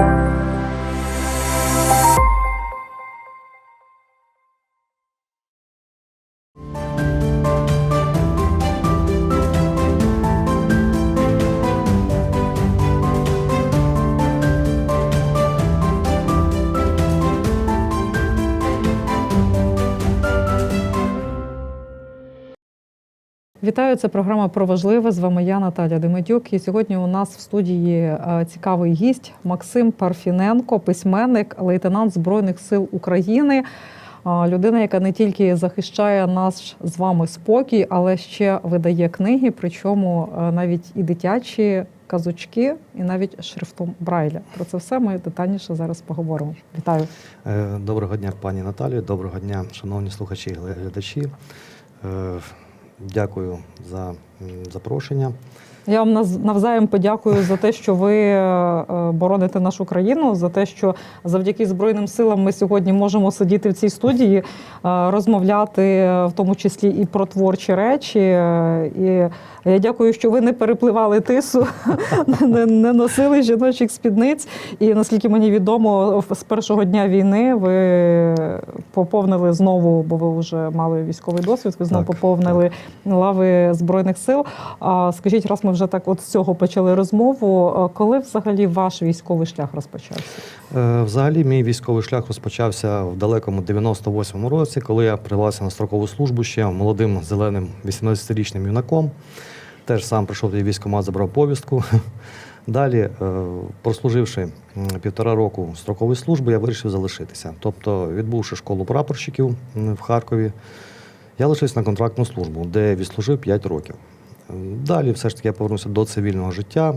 Thank you. Вітаю, це програма про важливе. З вами я Наталя Демедюк. І сьогодні у нас в студії е, цікавий гість Максим Парфіненко, письменник, лейтенант Збройних сил України. Е, Людина, яка не тільки захищає наш з вами спокій, але ще видає книги, причому е, навіть і дитячі казочки, і навіть шрифтом Брайля. Про це все ми детальніше зараз поговоримо. Вітаю. Доброго дня, пані Наталію. Доброго дня, шановні слухачі і глядачі. Е, Дякую за запрошення. Я вам навзаєм подякую за те, що ви е, бороните нашу країну, за те, що завдяки Збройним силам ми сьогодні можемо сидіти в цій студії, е, розмовляти е, в тому числі і про творчі речі. Е, І я дякую, що ви не перепливали тису, не, не носили жіночих спідниць. І наскільки мені відомо, з першого дня війни ви поповнили знову, бо ви вже мали військовий досвід. Ви знову Так, поповнили лави збройних сил. А скажіть, раз ми вже так от з цього почали розмову. Коли взагалі ваш військовий шлях розпочався? Е, Взагалі, мій військовий шлях розпочався в далекому 98-му році, коли я привався на строкову службу ще молодим зеленим 18-річним юнаком. Теж сам прийшов до військкомат, забрав повістку. Далі, е, прослуживши півтора року строкової служби, я вирішив залишитися. Тобто, відбувши школу прапорщиків в Харкові, я лишився на контрактну службу, де відслужив 5 років. Далі все ж таки я повернувся до цивільного життя,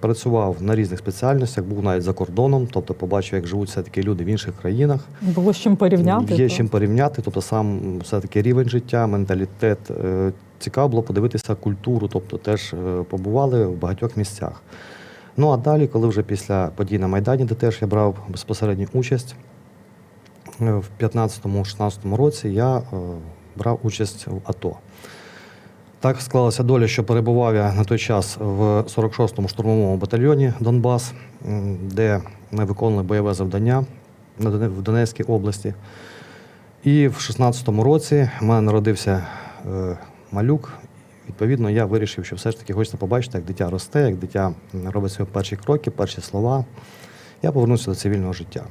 працював на різних спеціальностях, був навіть за кордоном, тобто побачив, як живуть все-таки люди в інших країнах. Було з чим порівняти? Є з чим порівняти, тобто сам все-таки рівень життя, менталітет. Е, Цікаво було подивитися культуру, тобто теж е, побували в багатьох місцях. Ну а далі, коли вже після подій на Майдані, де теж я брав безпосередню участь, е, в 15-16 році я брав участь в АТО. Так склалася доля, що перебував я на той час в 46-му штурмовому батальйоні Донбас, де ми виконували бойове завдання в Донецькій області. І в 16-му році в мене народився е, малюк. Відповідно, я вирішив, що все ж таки хочеться побачити, як дитя росте, як дитя робить свої перші кроки, перші слова. Я повернувся до цивільного життя.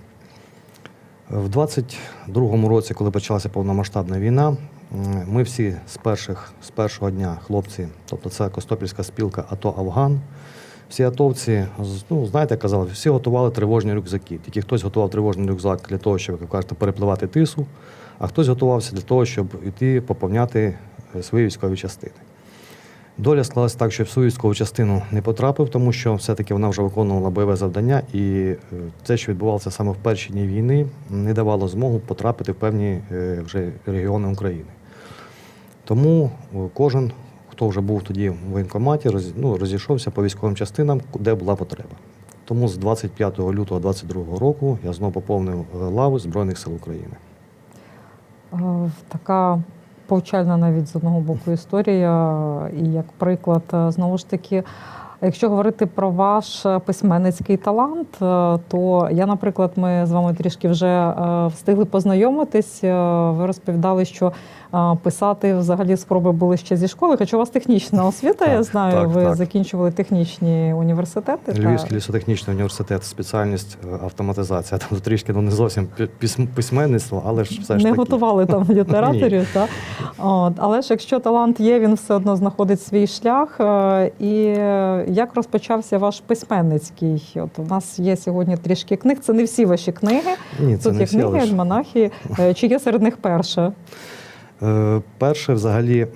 В 22-му році, коли почалася повномасштабна війна, ми всі з перших з першого дня хлопці, тобто це Костопільська спілка АТО Афган. Всі атовці, ну знаєте, казали, всі готували тривожні рюкзаки. Тільки хтось готував тривожний рюкзак для того, щоб як кажете, перепливати тису, а хтось готувався для того, щоб йти поповняти е, свої військові частини. Доля склалася так, що в свою військову частину не потрапив, тому що все-таки вона вже виконувала бойове завдання, і е, це, що відбувалося саме в перші дні війни, не давало змогу потрапити в певні е, вже регіони України. Тому е, кожен, хто вже був тоді в воєнкоматі, ну, розійшовся по військовим частинам, де була потреба. Тому з 25 лютого 2022 року я знову поповнив е, лаву Збройних сил України. Е, Така повчальна навіть з одного боку історія, і як приклад, знову ж таки. Якщо говорити про ваш письменницький талант, то я, наприклад, ми з вами трішки вже встигли познайомитись. Ви розповідали, що писати взагалі спроби були ще зі школи, хоча у вас технічна освіта, я знаю, так, ви так. закінчували технічні університети. та- лісотехнічний університет, спеціальність е, автоматизація. Там трішки ну, не зовсім письменництво, але ж все ж не таки. готували там літераторів. та? От, але ж якщо талант є, він все одно знаходить свій шлях. Е, І е, як розпочався ваш письменницький? От у нас є сьогодні трішки книг. Це не всі ваші книги. Ні, це Тут не є всі, книги, альманахи. Чи є серед них перша? Е, Перше, взагалі,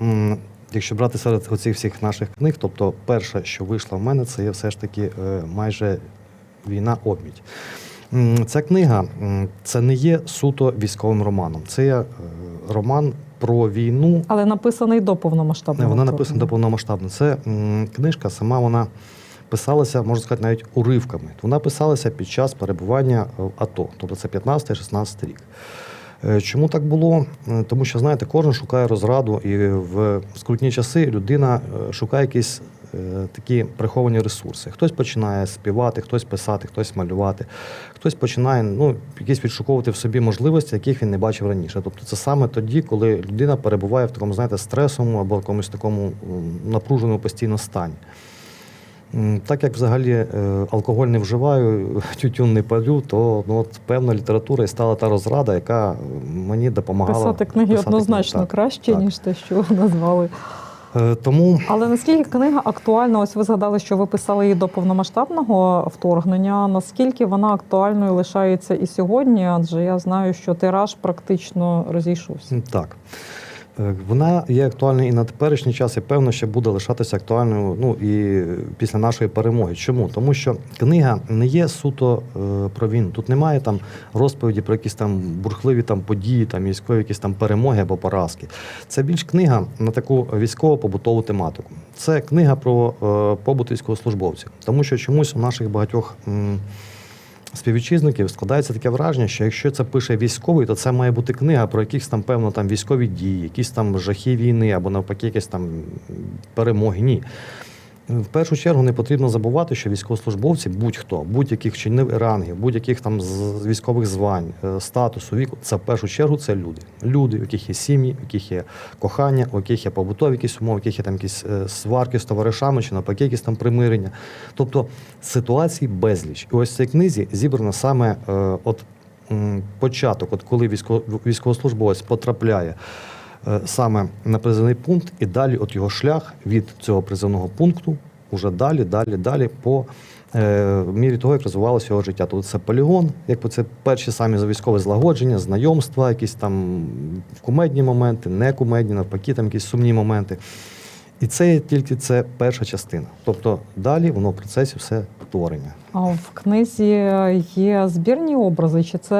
якщо брати серед оцих всіх наших книг, тобто перше, що вийшло в мене, це є все ж таки е, майже війна обмідь. Ця книга це не є суто військовим романом. Це є е, роман про війну. Але написаний до повномасштабного. Вона написана до вторгнення. повномасштабно. Це книжка, сама вона писалася, можна сказати, навіть уривками. Вона писалася під час перебування в АТО, тобто це 15-16 рік. Е, Чому так було? Е, Тому що, знаєте, кожен шукає розраду, і в скрутні часи людина е, шукає якісь такі приховані ресурси. Хтось починає співати, хтось писати, хтось малювати, хтось починає ну, якісь відшуковувати в собі можливості, яких він не бачив раніше. Тобто це саме тоді, коли людина перебуває в такому, знаєте, стресовому або якомусь такому напруженому постійно стані. Так як взагалі е, алкоголь не вживаю, тютюн не палю, то ну, от, певна література і стала та розрада, яка мені допомагала. Писати книги писати однозначно книги. Так, краще, так. ніж те, що ви назвали. Е, Тому Але наскільки книга актуальна? Ось ви згадали, що ви писали її до повномасштабного вторгнення. Наскільки вона актуальною лишається і сьогодні? Адже я знаю, що тираж практично розійшовся. так. Е, Вона є актуальною і на теперішній час, і певно, ще буде лишатися актуальною ну, і після нашої перемоги. Чому? Тому що книга не є суто е, про війну. Тут немає там розповіді про якісь там бурхливі там події, там військові якісь там перемоги або поразки. Це більш книга на таку військово-побутову тематику. Це книга про е, побут військовослужбовців. Тому що чомусь у наших багатьох. Співвітчизників складається таке враження, що якщо це пише військовий, то це має бути книга про якісь там, певно, там військові дії, якісь там жахи війни або навпаки, якісь там перемоги. Ні. В першу чергу не потрібно забувати, що військовослужбовці, будь-хто, будь-яких чинів рангів, будь-яких там військових звань, е, статусу, віку, це в першу чергу це люди. Люди, у яких є сім'ї, у яких є кохання, у яких є побутові якісь умови, у яких є там якісь е, сварки з товаришами чи навпаки, якісь там примирення. Тобто ситуацій безліч. І ось в цій книзі зібрано саме е, от початок, от коли військо, військовослужбовець потрапляє саме на призовний пункт, і далі от його шлях від цього призовного пункту уже далі, далі, далі по е, мірі того, як розвивалося його життя. Тобто це полігон, якби це перші самі військові злагодження, знайомства, якісь там кумедні моменти, не кумедні, навпаки, там якісь сумні моменти. І це тільки це перша частина. Тобто далі воно в процесі все творення. А в книзі є збірні образи, чи це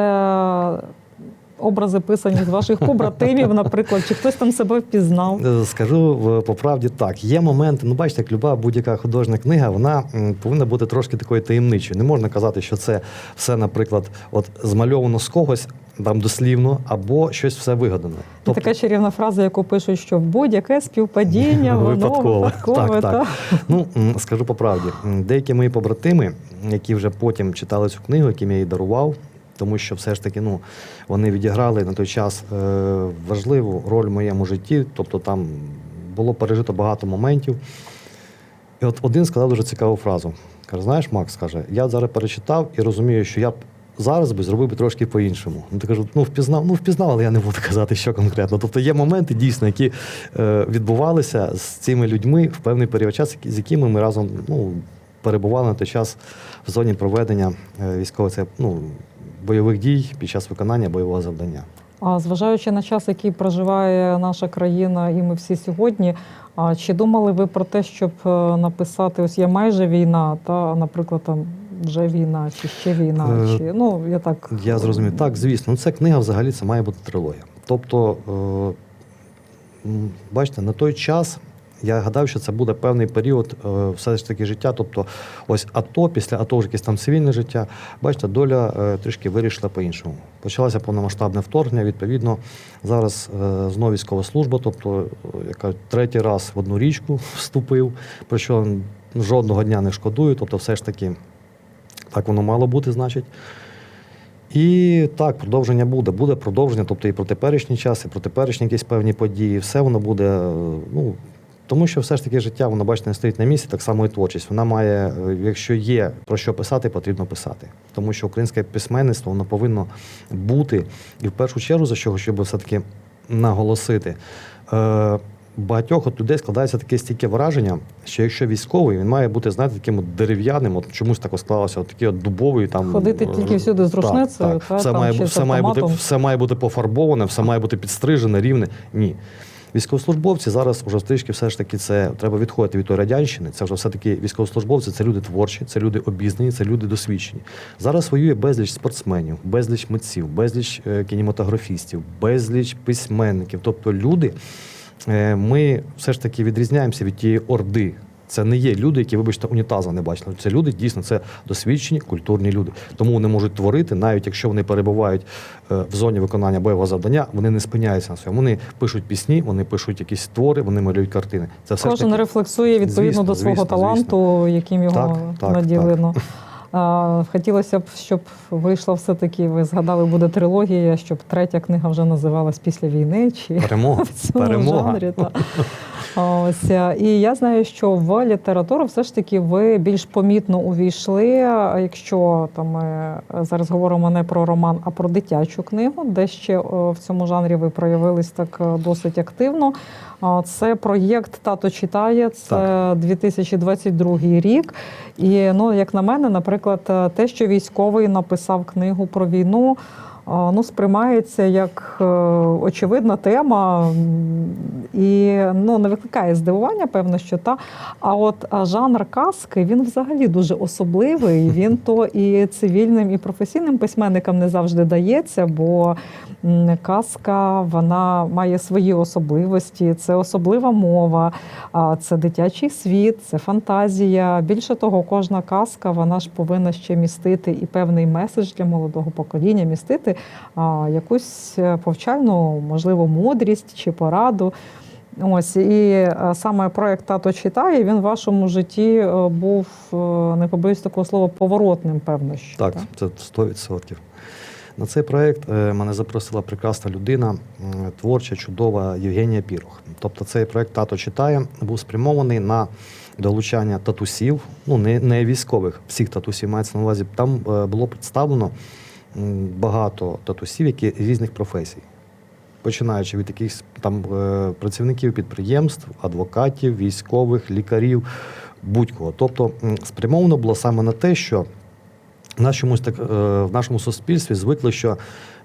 образи писані з ваших побратимів, наприклад, чи хтось там себе впізнав? Е, Скажу по правді так. Є моменти, ну бачите, як люба будь-яка художня книга, вона повинна бути трошки такою таємничою. Не можна казати, що це все, наприклад, от змальовано з когось там дослівно, або щось все вигадано. І така чарівна фраза, яку пишуть, що в будь-яке співпадіння, воно Випадкове. випадкове. Так, так. Ну, скажу по правді, деякі мої побратими, які вже потім читали цю книгу, яким я її дарував, тому що все ж таки ну, вони відіграли на той час е, важливу роль в моєму житті, тобто там було пережито багато моментів. І от один сказав дуже цікаву фразу. Каже: знаєш, Макс каже, я зараз перечитав і розумію, що я б зараз би зробив би трошки по-іншому. Ну, ти кажу, ну впізнав, ну впізнав, але я не буду казати, що конкретно. Тобто є моменти дійсно, які е, відбувалися з цими людьми в певний період часу, з якими ми разом ну, перебували на той час в зоні проведення е, військових це, ну, бойових дій під час виконання бойового завдання. А зважаючи на час, який проживає наша країна, і ми всі сьогодні. А чи думали ви про те, щоб е, написати ось є майже війна, та наприклад, там вже війна, чи ще війна? Е, Чи ну я так Я зрозумів. Так, звісно, ну це книга взагалі це має бути трилогія. Тобто, е, бачите, на той час я гадав, що це буде певний період е, все ж таки життя. Тобто, ось АТО, після АТО вже якесь там цивільне життя. Бачите, доля е, трішки вирішила по-іншому. Почалося повномасштабне вторгнення. Відповідно, зараз е, знову військова служба, тобто, яка третій раз в одну річку вступив, про що жодного дня не шкодую. Тобто, все ж таки, так воно мало бути, значить. І так, продовження буде. Буде продовження, тобто і про теперішній час, і про теперішні якісь певні події. Все воно буде. Ну, тому що все ж таки життя, воно, бачите, не стоїть на місці, так само і творчість. Вона має, е, якщо є про що писати, потрібно писати. Тому що українське письменництво воно повинно бути. І в першу чергу, за що щоб все-таки наголосити. Е, Багатьох от людей складається таке стійке враження, що якщо військовий, він має бути, знаєте, таким от дерев'яним, от чомусь так склалося, от такі от дубовий там. Ходити е, тільки всюди з так, рушницею, так. та, все, там має, все, має бути, все має бути пофарбоване, все має бути підстрижене, рівне. Ні. Військовослужбовці зараз вже трішки все ж таки це треба відходити від тої радянщини. Це вже все-таки військовослужбовці, це люди творчі, це люди обізнані, це люди досвідчені. Зараз воює безліч спортсменів, безліч митців, безліч е, кінематографістів, безліч письменників. Тобто люди, е, ми все ж таки відрізняємося від тієї орди Це не є люди, які, вибачте, унітаза не бачили. Це люди дійсно це досвідчені культурні люди. Тому вони можуть творити, навіть якщо вони перебувають е, в зоні виконання бойового завдання, вони не спиняються на своєму. Вони пишуть пісні, вони пишуть якісь твори, вони малюють картини. Це все Кожен таки рефлексує відповідно Звісно, до свого звісно, таланту, яким його Так, так, наділено. А, Хотілося б, щоб вийшла все-таки, ви згадали, буде трилогія, щоб третя книга вже називалась після війни чи перемога. в цьому Перемога. жанрі. Та. Ось е, і я знаю, що в літературу все ж таки ви більш помітно увійшли. Якщо там ми зараз говоримо не про роман, а про дитячу книгу, де ще е, в цьому жанрі ви проявились так е, досить активно. Це проєкт Тато читає. Це 2022 рік. І ну, як на мене, наприклад, е, те, що військовий написав книгу про війну. Ну, сприймається як е, очевидна тема і ну, не викликає здивування, певно, що та. А от жанр казки він взагалі дуже особливий. Він то і цивільним, і професійним письменникам не завжди дається, бо казка вона має свої особливості. Це особлива мова, це дитячий світ, це фантазія. Більше того, кожна казка вона ж повинна ще містити і певний меседж для молодого покоління, містити а, якусь е, повчальну, можливо, мудрість чи пораду. Ось і е, саме проект Тато читає. Він в вашому житті е, був не побоюсь такого слова поворотним, певно. Що, Так, це 100%. На цей проєкт е, мене запросила прекрасна людина, творча, чудова Євгенія Пірох. Тобто цей проєкт Тато читає був спрямований на долучання татусів, ну не, не військових, всіх татусів мається на увазі. Там було представлено багато татусів, які різних професій. Починаючи від якихось там е, працівників підприємств, адвокатів, військових, лікарів, будь-кого. Тобто спрямовано було саме на те, що в нашому, так, е, в нашому суспільстві звикли, що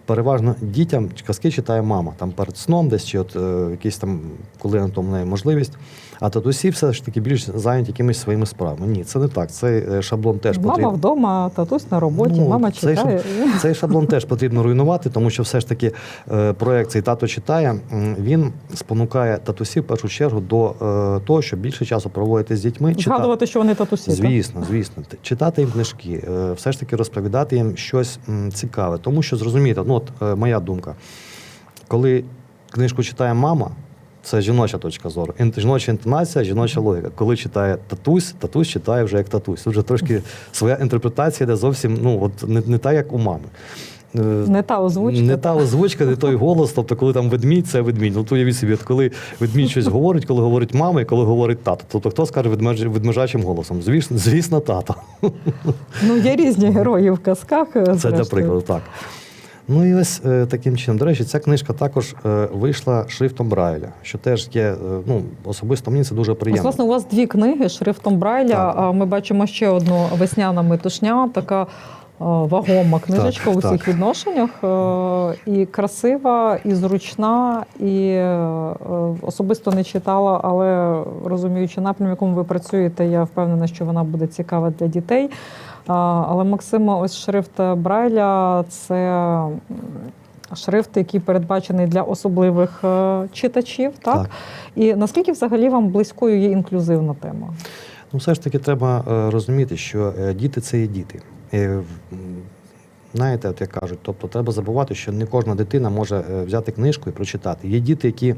переважно дітям казки читає мама там перед сном, десь чи от е, якісь там, коли на тому неї можливість. А татусі все ж таки більш зайняті якимись своїми справами. Ні, це не так. Цей е, шаблон теж Мама потрібно. вдома, татусь на роботі, Ну, мама цей читає. Цей шаблон теж потрібно руйнувати, тому що все ж таки е, проект цей тато читає. Він спонукає татусів в першу чергу до е, того, щоб більше часу проводити з дітьми. чита- Згадувати, що вони татусі. так? Звісно, звісно. Читати їм книжки, все ж таки розповідати їм щось цікаве. Тому що зрозумієте, ну от моя думка, коли книжку читає мама, це жіноча точка зору. Ін- Жіноча інтонація, жіноча логіка. Коли читає татусь, татусь читає вже як татусь. Тут вже трошки своя інтерпретація, де зовсім ну, от, не, не так, як у мами. Е, Не та озвучка. не та озвучка, не той голос. Тобто, коли там ведмідь, це ведмідь. Ну, то уявіть собі, от коли ведмідь щось говорить, коли говорить мама і коли говорить тато. Тобто, хто скаже ведмеж, ведмежачим голосом? Звісно, звісно, тато. Ну, є різні герої в казках. Це для прикладу, так. Ну і ось е, таким чином. До речі, ця книжка також е, вийшла шрифтом Брайля, що теж є, е, ну, особисто мені це дуже Ось, приємно. власне, у вас дві книги шрифтом Брайля. Так. А Ми бачимо ще одну весняна метушня, така вагома книжечка Так, у всіх так. відношеннях. е, І красива, і зручна, і е, особисто не читала, але розуміючи напрям, в якому ви працюєте, я впевнена, що вона буде цікава для дітей. Але Максима, ось шрифт Брайля це шрифт, який передбачений для особливих е, читачів. Так? Так. І наскільки взагалі вам близькою є інклюзивна тема? Ну, все ж таки, треба е, розуміти, що е, діти це є діти. Е, Знаєте, от як кажуть, тобто треба забувати, що не кожна дитина може е, взяти книжку і прочитати. Є діти, які, е,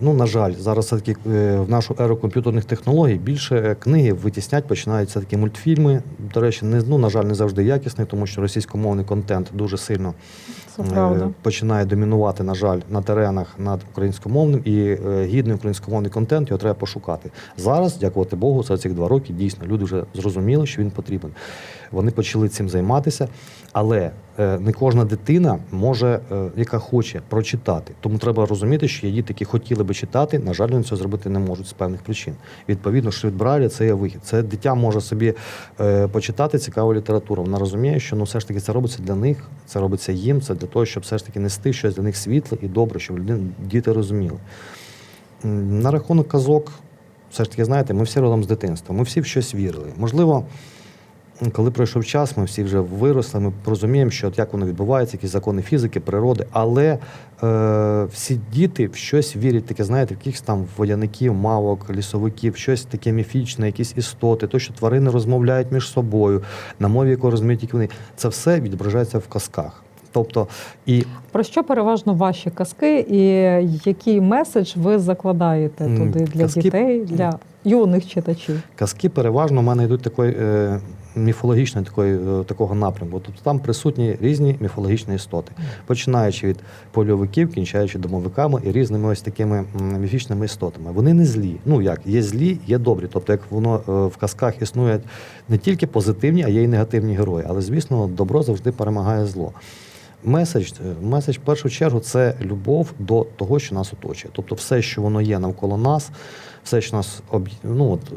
ну, на жаль, зараз все-таки е, в нашу еру комп'ютерних технологій більше книги витіснять, починають все-таки мультфільми. До речі, не, ну, на жаль, не завжди якісний, тому що російськомовний контент дуже сильно е, починає домінувати, на жаль, на теренах над українськомовним і е, гідний українськомовний контент його треба пошукати. Зараз, дякувати Богу, за ці два роки дійсно люди вже зрозуміли, що він потрібен. Вони почали цим займатися, але е, не кожна дитина може, е, яка хоче прочитати. Тому треба розуміти, що є діти, які хотіли би читати, на жаль, вони цього зробити не можуть з певних причин. Відповідно, шрифт Брайля – це є вихід. Це дитя може собі е, почитати цікаву літературу. Вона розуміє, що ну все ж таки це робиться для них, це робиться їм, це для того, щоб все ж таки нести щось для них світле і добре, щоб діти розуміли. На рахунок казок, все ж таки, знаєте, ми всі родом з дитинства, ми всі в щось вірили. Можливо, коли пройшов час, ми всі вже виросли, ми розуміємо, що от як воно відбувається, які закони фізики, природи, але е, всі діти в щось вірять, таке, знаєте, в якихось там водяників, мавок, лісовиків, щось таке міфічне, якісь істоти, то, що тварини розмовляють між собою, на мові, яку розуміють тільки вони. Це все відображається в казках. Тобто, і Про що переважно ваші казки, і який меседж ви закладаєте туди для казки- дітей, для юних читачів? Казки переважно в мене йдуть такої е, міфологічної такої, е, такого напрямку. Тобто там присутні різні міфологічні істоти, починаючи від польовиків, кінчаючи домовиками і різними ось такими міфічними істотами. Вони не злі. Ну як, є злі, є добрі. Тобто, як воно е, в казках існують не тільки позитивні, а є й негативні герої. Але, звісно, добро завжди перемагає зло. Меседж, е, меседж в першу чергу це любов до того, що нас оточує. Тобто, все, що воно є навколо нас, все, що нас ну, от,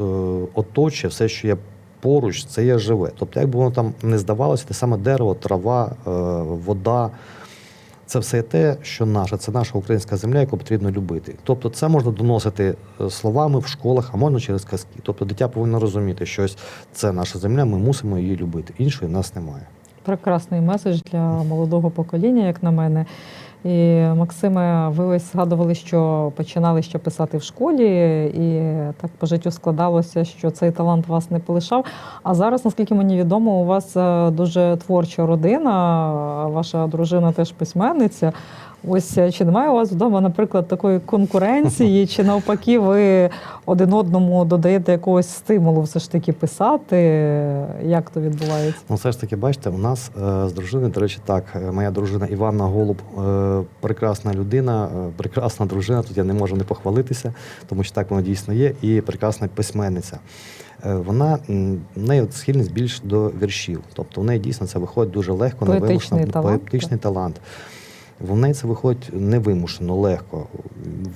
оточує, все, що є поруч, це є живе. Тобто, як би воно там не здавалося, те саме дерево, трава, е, вода. Це все те, що наше, це наша українська земля, яку потрібно любити. Тобто, це можна доносити е, словами в школах, а можна через казки. Тобто, дитя повинно розуміти, що ось це наша земля, ми мусимо її любити. Іншої нас немає. Прекрасний меседж для молодого покоління, як на мене. І Максиме, ви ось згадували, що починали ще писати в школі, і так по життю складалося, що цей талант вас не полишав. А зараз, наскільки мені відомо, у вас е, дуже творча родина, ваша дружина теж письменниця. Ось е, чи немає у вас вдома, наприклад, такої конкуренції, чи навпаки, ви один одному додаєте якогось стимулу все ж таки писати? Як то відбувається? Ну, все ж таки, бачите, у нас е, з дружиною, до речі, так, е, моя дружина Іванна Голуб, е, прекрасна людина, е, прекрасна дружина. Тут я не можу не похвалитися, тому що так воно дійсно є, і прекрасна письменниця. Е, Вона в неї схильність більш до віршів. Тобто в неї дійсно це виходить дуже легко, невимушено, поетичний талант. В неї це виходить невимушено, легко.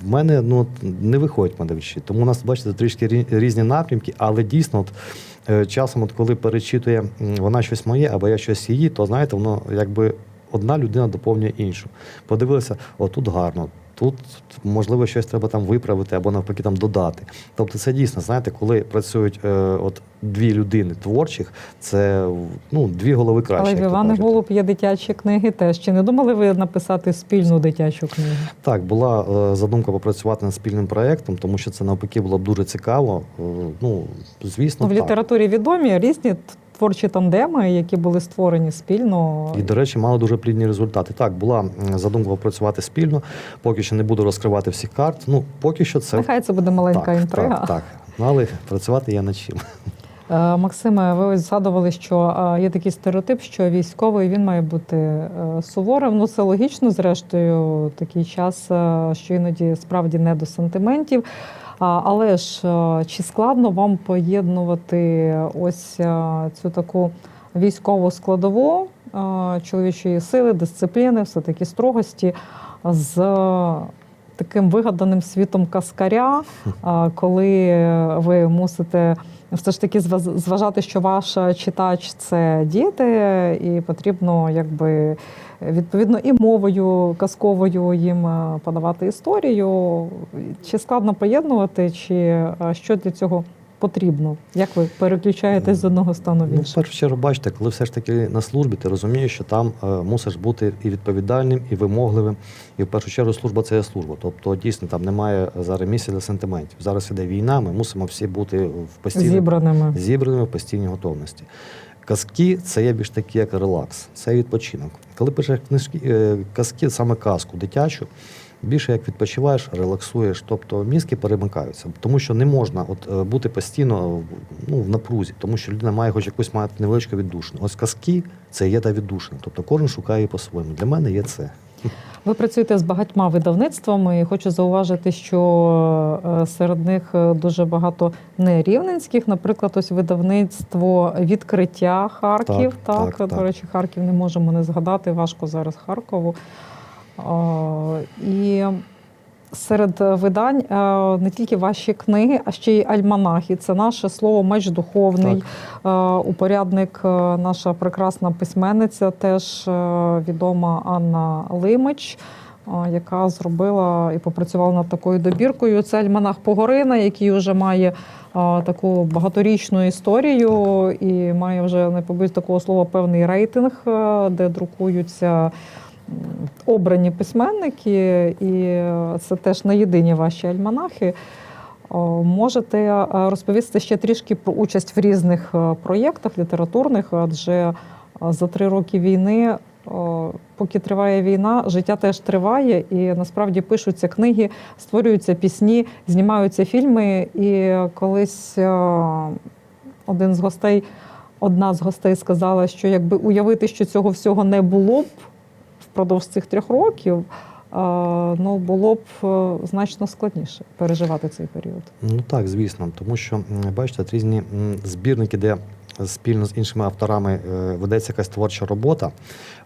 В мене ну, не виходять в. Тому у нас, бачите, трішки різні напрямки, але дійсно, от, е, часом, от коли перечитує вона щось моє або я щось її, то знаєте, воно якби одна людина доповнює іншу. Подивилися, отут гарно. Тут можливо щось треба там виправити або навпаки там додати. Тобто, це дійсно, знаєте, коли працюють е, от дві людини творчих, це ну дві голови краще. Але в то Голуб є дитячі книги теж. Чи не думали ви написати спільну дитячу книгу? Так, була е, задумка попрацювати над спільним проєктом, тому що це навпаки було б дуже цікаво. Е, ну, звісно, Ну, в так. літературі відомі різні творчі тандеми, які були створені спільно. І, до речі, мали дуже плідні результати. Так, була задумка попрацювати спільно. Поки що не буду розкривати всіх карт. Ну, поки що це Нехай це буде маленька так, інтрига. Так, так. Але працювати є над чим. Е, Максиме, ви ось згадували, що е, є такий стереотип, що військовий він має бути е, суворим. Ну це логічно, зрештою, такий час, що іноді справді не до сантиментів. Але ж е, чи складно вам поєднувати ось е, цю таку військову складову е, чоловічої сили, дисципліни, все таки строгості з таким вигаданим світом каскаря, коли ви мусите все ж таки зважати, що ваш читач це діти, і потрібно якби відповідно і мовою казковою їм е, подавати історію. Чи складно поєднувати, чи е, що для цього потрібно? Як ви переключаєтесь з одного стану в Ну, в першу чергу, бачите, коли все ж таки на службі, ти розумієш, що там е, мусиш бути і відповідальним, і вимогливим. І в першу чергу служба це є служба. Тобто, дійсно, там немає зараз місця для сентиментів. Зараз іде війна, ми мусимо всі бути в постійній Зібраними. зібраними в постійній готовності. Казки це є більш такі, як релакс, це відпочинок. Коли пишеш книжки, е, казки, саме казку дитячу, більше як відпочиваєш, релаксуєш, тобто мізки перемикаються, тому що не можна от, е, бути постійно ну, в напрузі, тому що людина має хоч якусь мати невеличку віддушину. Ось казки це є та віддушина. Тобто кожен шукає її по-своєму. Для мене є це. Ви працюєте з багатьма видавництвами. і Хочу зауважити, що е, серед них е, дуже багато нерівненських. Наприклад, ось видавництво відкриття Харків. Так, Так, так, до речі, Харків не можемо не згадати. Важко зараз Харкову. І серед видань е, не тільки ваші книги, а ще й альманахи. Це наше слово меч духовний. Е, Упорядник, е, наша прекрасна письменниця, теж відома Анна Лимич. яка зробила і попрацювала над такою добіркою. Це альманах Погорина, який вже має а, таку багаторічну історію і має вже не побоюсь такого слова певний рейтинг, де друкуються обрані письменники, і е, це теж не єдині ваші альманахи. Можете е, розповісти ще трішки про участь в різних е, проєктах літературних, адже е, за три роки війни, поки триває війна, життя теж триває, і насправді пишуться книги, створюються пісні, знімаються фільми. І колись е, один з гостей, одна з гостей сказала, що якби уявити, що цього всього не було б впродовж цих трьох років. е, Ну, було б е, значно складніше переживати цей період. Ну так, звісно, тому що бачите, різні збірники, де спільно з іншими авторами е, ведеться якась творча робота,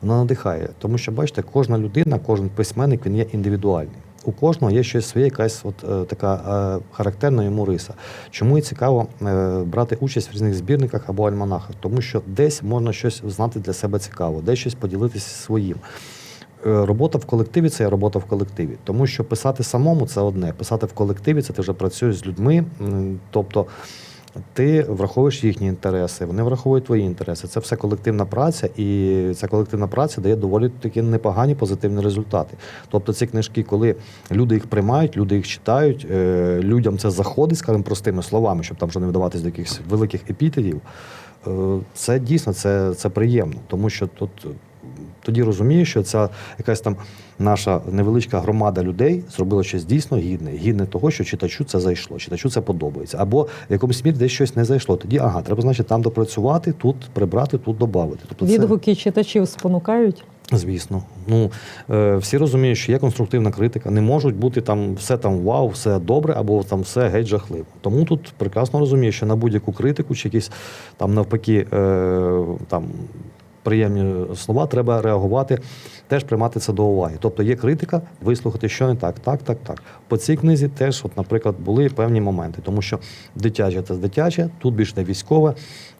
вона надихає. Тому що, бачите, кожна людина, кожен письменник він є індивідуальний. У кожного є щось своє, якась от така характерна йому риса. Чому і цікаво брати участь в різних збірниках або альманахах? Тому що десь можна щось знати для себе цікаво, десь щось поділитися своїм. Е, Робота в колективі це робота в колективі. Тому що писати самому це одне. Писати в колективі це ти вже працюєш з людьми. Тобто ти враховуєш їхні інтереси, вони враховують твої інтереси. Це все колективна праця, і ця колективна праця дає доволі такі непогані позитивні результати. Тобто ці книжки, коли люди їх приймають, люди їх читають, е, людям це заходить, скажімо, простими словами, щоб там вже не вдаватись до якихось великих епітетів. Е, Це дійсно це, це приємно, тому що тут тоді розумієш, що ця якась там наша невеличка громада людей зробила щось дійсно гідне, гідне того, що читачу це зайшло, читачу це подобається. Або в якомусь мірі десь щось не зайшло. Тоді ага, треба, значить, там допрацювати, тут прибрати, тут додати. Тобто це, Відгуки читачів спонукають. звісно. Ну е, всі розуміють, що є конструктивна критика. Не можуть бути там все там вау, все добре, або там все геть жахливо. Тому тут прекрасно розумію, що на будь-яку критику чи якісь там навпаки е, там. Приємні слова треба реагувати, теж приймати це до уваги. Тобто є критика, вислухати, що не так, так, так, так. По цій книзі теж, от, наприклад, були певні моменти, тому що дитяче це дитяче, тут більш не військове.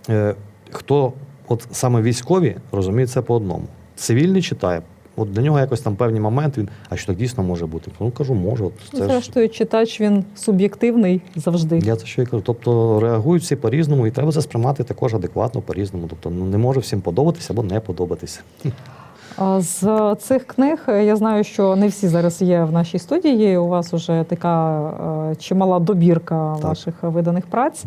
Е, хто от саме військові розуміє це по одному. Цивільний читає, от для нього якось там певні моменти. Він, а що так дійсно може бути? Ну кажу, може. От це ж, Зрештою, читач він суб'єктивний завжди. я це що я кажу. Тобто реагують всі по-різному, і треба це сприймати також адекватно по-різному. Тобто ну, не може всім подобатися або не подобатися. З цих книг е, я знаю, що не всі зараз є в нашій студії. У вас вже така е, чимала добірка Так. ваших виданих праць.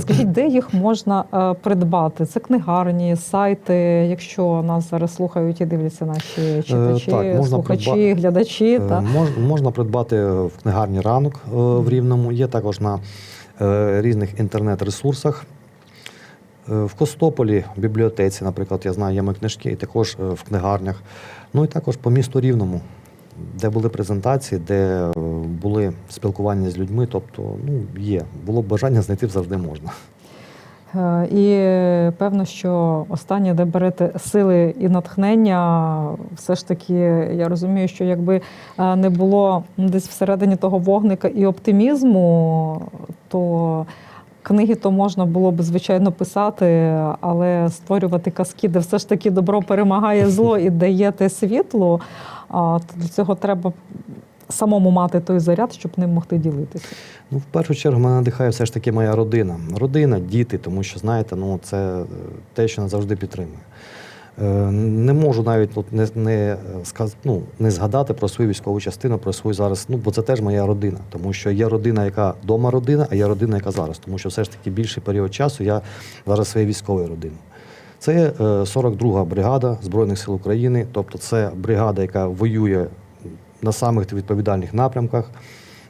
Скажіть, де їх можна е, придбати? Це книгарні, сайти, якщо нас зараз слухають і дивляться наші читачі, так, можна слухачі, придба- глядачі. Та Мож, можна придбати в книгарні ранок в Рівному. Є також на різних інтернет-ресурсах. Е, В Костополі, в бібліотеці, наприклад, я знаю, є мої книжки, і також е, в книгарнях. Ну і також по місту Рівному, де були презентації, де е, були спілкування з людьми. Тобто, ну, є. Було б бажання знайти завжди можна. І певно, що останнє, де берете сили і натхнення, все ж таки, я розумію, що якби не було десь всередині того вогника і оптимізму, то книги то можна було б звичайно писати, але створювати казки, де все ж таки добро перемагає зло і дає те світло, а, для цього треба самому мати той заряд, щоб ним могти ділитися. Ну, в першу чергу мене надихає все ж таки моя родина. Родина, діти, тому що, знаєте, ну, це е, те, що нас завжди підтримує. Е, Не можу навіть от не, не, сказ, ну, не згадати про свою військову частину, про свою зараз, ну, бо це теж моя родина. Тому що є родина, яка дома родина, а є родина, яка зараз. Тому що все ж таки більший період часу я зараз своєю військовою родиною. Це є, е, 42-га бригада Збройних сил України, тобто це бригада, яка воює на самих відповідальних напрямках.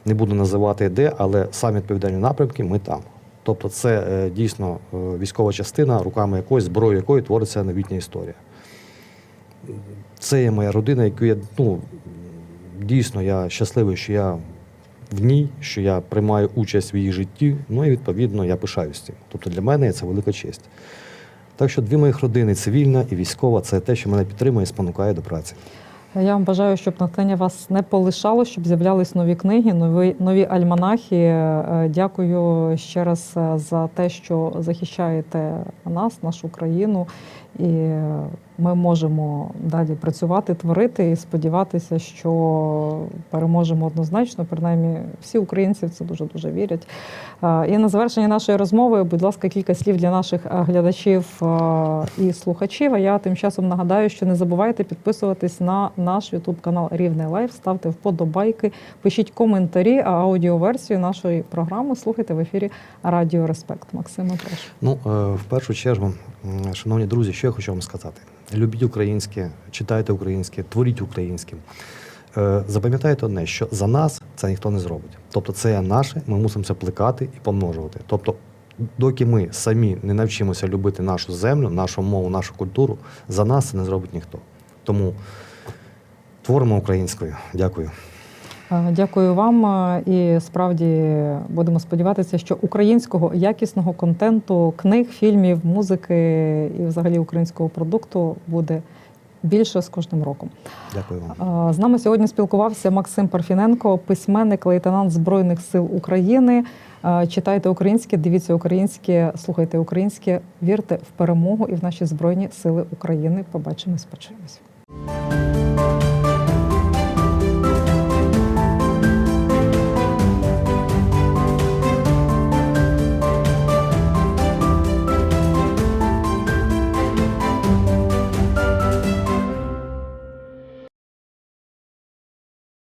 Не буду називати де, але самі відповідальні напрямки ми там. Тобто, це е, дійсно е, військова частина, руками якої, зброєю якої твориться новітня історія. Це є моя родина, яку я ну, дійсно я щасливий, що я в ній, що я приймаю участь в її житті. Ну і відповідно я пишаюсь цим. Тобто для мене це велика честь. Так що дві моїх родини цивільна і військова це те, що мене підтримує і спонукає до праці. Я вам бажаю, щоб натхнення вас не полишало, щоб з'являлись нові книги, нові нові альманахи. Е, Дякую ще раз е, за те, що захищаєте нас, нашу країну, і е, ми можемо далі працювати, творити і сподіватися, що переможемо однозначно. Принаймні, всі українці в це дуже дуже вірять. І на завершення нашої розмови, будь ласка, кілька слів для наших глядачів і слухачів. А я тим часом нагадаю, що не забувайте підписуватись на наш Ютуб канал Рівне Лайф, ставте вподобайки, пишіть коментарі, а аудіоверсію нашої програми слухайте в ефірі Радіо Респект. Максиме, прошу. Ну, е, в першу чергу, шановні друзі, що я хочу вам сказати: любіть українське, читайте українське, творіть українське. Е, Запам'ятайте одне, що за нас це ніхто не зробить. Тобто, це наше, ми мусимо це плекати і помножувати. Тобто, доки ми самі не навчимося любити нашу землю, нашу мову, нашу культуру, за нас це не зробить ніхто. Тому творимо українською. Дякую. Е, Дякую вам. е, І справді будемо сподіватися, що українського якісного контенту, книг, фільмів, музики і взагалі українського продукту буде більше з кожним роком. Дякую вам. Е, З нами сьогодні спілкувався Максим Парфіненко, письменник, лейтенант Збройних сил України. Читайте українське, дивіться українське, слухайте українське, вірте в перемогу і в наші збройні сили України. Побачимось, почуємось.